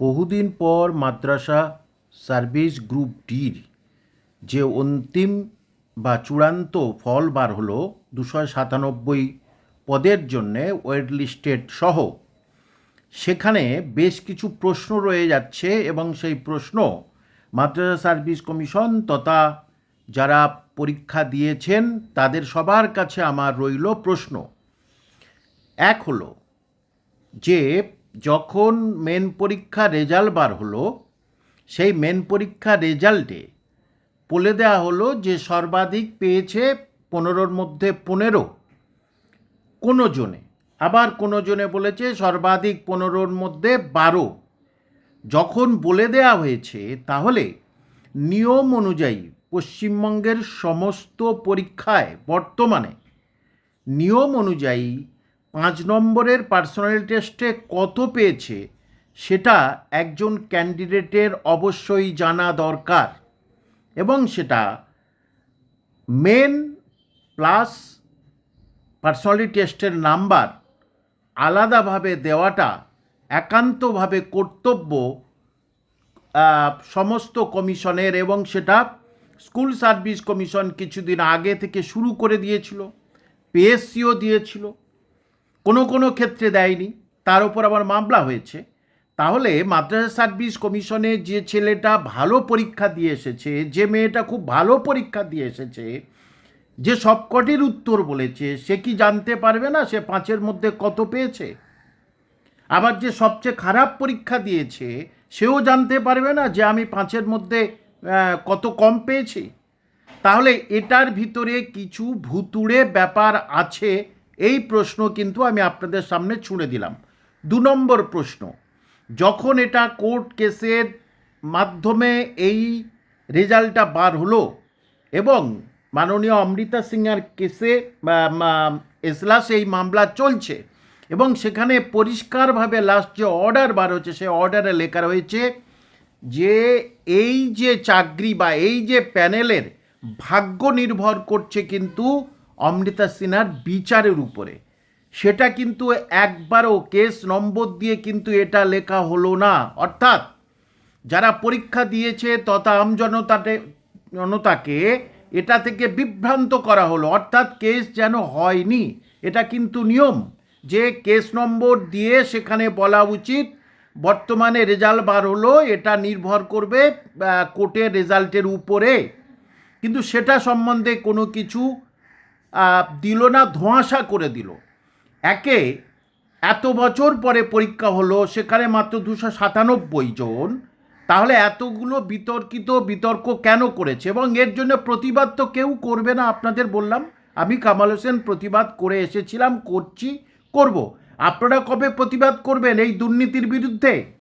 বহুদিন পর মাদ্রাসা service group ডির যে অন্তিম বা চূড়ান্ত ফল বার হলো দুশো সাতানব্বই পদের জন্যে ওয়েট লিস্টেড সহ। সেখানে বেশ কিছু প্রশ্ন রয়ে যাচ্ছে এবং সেই প্রশ্ন মাদ্রাসা সার্ভিস কমিশন তথা যারা পরীক্ষা দিয়েছেন তাদের সবার কাছে আমার রইল প্রশ্ন। এক হলো যে যখন মেন পরীক্ষা রেজাল্ট বার হলো, সেই মেন পরীক্ষা রেজাল্টে বলে দেওয়া হলো যে সর্বাধিক পেয়েছে পনেরোর মধ্যে পনেরো। কোনো জনে, আবার কোনো জনে বলেছে সর্বাধিক পনেরোর মধ্যে বারো। যখন বলে দেয়া হয়েছে, তাহলে নিয়ম অনুযায়ী পশ্চিমবঙ্গের সমস্ত পরীক্ষায় বর্তমানে নিয়ম অনুযায়ী পাঁচ নম্বরের পার্সোনাল টেস্টে কত পেয়েছে, সেটা একজন ক্যান্ডিডেটের অবশ্যই জানা দরকার। এবং সেটা মেন প্লাস পার্সোনালিটি টেস্টের নাম্বার আলাদাভাবে দেওয়াটা, একান্তভাবে কর্তব্য সমস্ত কমিশনের এবং সেটা স্কুল সার্ভিস কমিশন কিছুদিন আগে থেকে শুরু করে দিয়েছিল পিএসসিও দিয়েছিল। কোনো কোনো ক্ষেত্রে দেয়নি। তার উপর আবার মামলা হয়েছে। তাহলে মাদ্রাসা সার্ভিস কমিশনে যে ছেলেটা ভালো পরীক্ষা দিয়ে এসেছে, যে মেয়েটা খুব ভালো পরীক্ষা দিয়ে এসেছে, যে সবকটির উত্তর বলেছে, সে কি জানতে পারবে না? সে পাঁচের মধ্যে কত পেয়েছে? আবার যে সবচেয়ে খারাপ পরীক্ষা দিয়েছে, সেও জানতে পারবে না যে আমি পাঁচের মধ্যে কত কম পেয়েছি। তাহলে এটার ভিতরে কিছু ভুতুড়ে ব্যাপার আছে এই প্রশ্ন কিন্তু আমি আপনাদের সামনে ছুঁড়ে দিলাম। দু নম্বর প্রশ্ন, যখন এটা কোর্ট কেসের মাধ্যমে এই রেজাল্টটা বার হলো এবং মাননীয় অমৃতা সিংয়ের কেসে এজলাসে এই মামলা চলছে এবং সেখানে পরিষ্কারভাবে লাস্ট যে অর্ডার বার হচ্ছে, সেই অর্ডারে লেখা রয়েছে যে এই যে চাকরি বা এই যে প্যানেলের ভাগ্য নির্ভর করছে কিন্তু অমৃতা সিনহার বিচারের উপরে। সেটা কিন্তু একবারও কেস নম্বর দিয়ে কিন্তু এটা লেখা হলো না। অর্থাৎ যারা পরীক্ষা দিয়েছে তথা আমজনতাতে জনতাকে এটা থেকে বিভ্রান্ত করা হলো। অর্থাৎ কেস যেন হয়নি, এটা কিন্তু নিয়ম। যে কেস নম্বর দিয়ে সেখানে বলা উচিত, বর্তমানে রেজাল্ট বার হলো, এটা নির্ভর করবে কোর্টের রেজাল্টের উপরে। কিন্তু সেটা সম্বন্ধে কোনো কিছু দিল না, ধোঁয়াশা করে দিল। একে এত বছর পরে পরীক্ষা হলো, সেখানে মাত্র দুশো সাতানব্বই জন। তাহলে এতগুলো বিতর্কিত বিতর্ক কেন করেছে? এবং এর জন্য প্রতিবাদ তো কেউ করবে না, আপনাদের বললাম। আমি কামাল হোসেন প্রতিবাদ করে এসেছিলাম, করছি, করব। আপনারা কবে প্রতিবাদ করবেন এই দুর্নীতির বিরুদ্ধে?